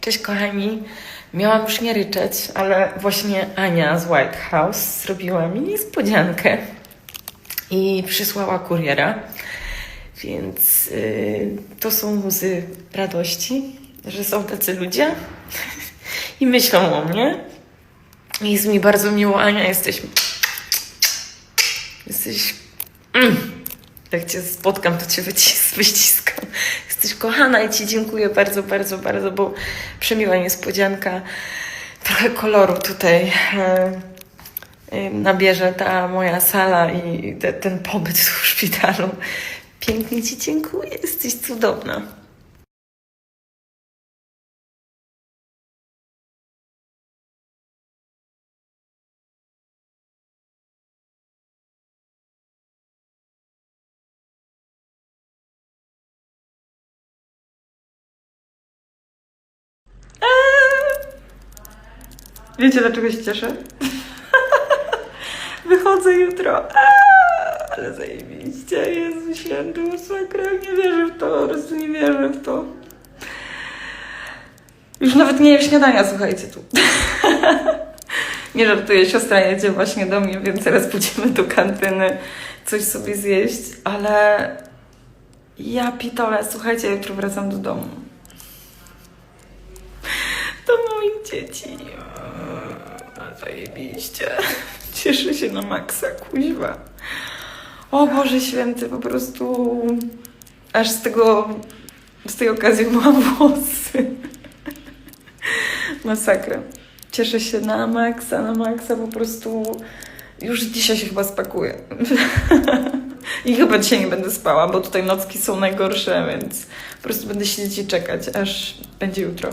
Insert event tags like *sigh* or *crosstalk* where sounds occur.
Cześć kochani. Miałam już nie ryczeć, ale właśnie Ania z White House zrobiła mi niespodziankę i przysłała kuriera. Więc y, to są łzy radości, że są tacy ludzie i myślą o mnie. Jest mi bardzo miło, Ania, jesteś. Jesteś. Mm. Jak cię spotkam, to cię wycis- wyściskam. Jesteś kochana i ci dziękuję bardzo, bardzo, bardzo, bo przemiła niespodzianka. Trochę koloru tutaj e, e, nabierze ta moja sala i te, ten pobyt w szpitalu. Pięknie ci dziękuję, jesteś cudowna. Wiecie, dlaczego się cieszę? *laughs* Wychodzę jutro. Ale zajebiście, Jezu święty, masakra, nie wierzę w to, po prostu nie wierzę w to. Już nawet nie jem śniadania, słuchajcie tu. *laughs* nie żartuję, siostra jedzie właśnie do mnie, więc teraz pójdziemy do kantyny coś sobie zjeść, ale ja pitole, słuchajcie, jutro wracam do domu. Do moich dzieci. Zajebiście. *laughs* Cieszę się na maksa, kuźwa. O Boże Święty, po prostu aż z tego, z tej okazji mam włosy. *laughs* Masakra. Cieszę się na maksa, na maksa, po prostu już dzisiaj się chyba spakuję. *laughs* I chyba dzisiaj nie będę spała, bo tutaj nocki są najgorsze, więc po prostu będę siedzieć i czekać, aż będzie jutro.